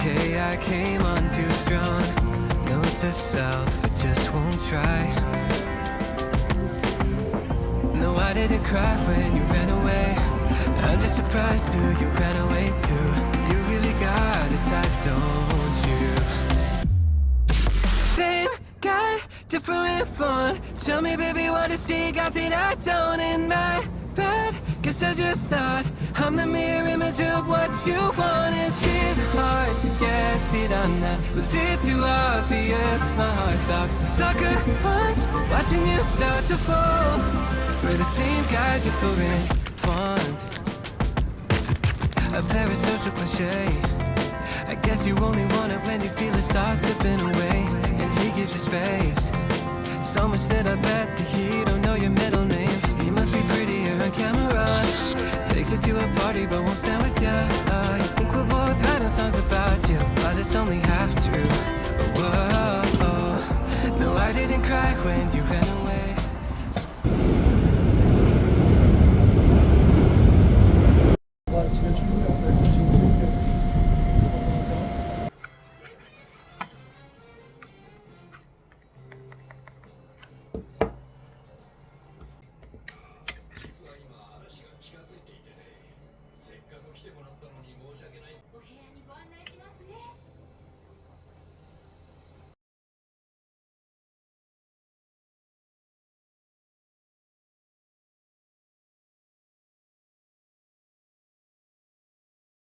okay, I came on too strong. Note to self, I just won't try. No, I didn't cry when you ran away. I'm just surprised too, you ran away too. You really got a type, don't you? Same guy, different fun. Tell me, baby, what is he got that I don't in my bed? I just thought I'm the mirror image of what you want. Is it hard to get beat on that? Was it too obvious? My heart stopped. Sucker punch, watching you start to fall. We're the same guy, different font. A parasocial cliche. I guess you only want it when you feel it start slipping away, and he gives you space. So much that I bet that he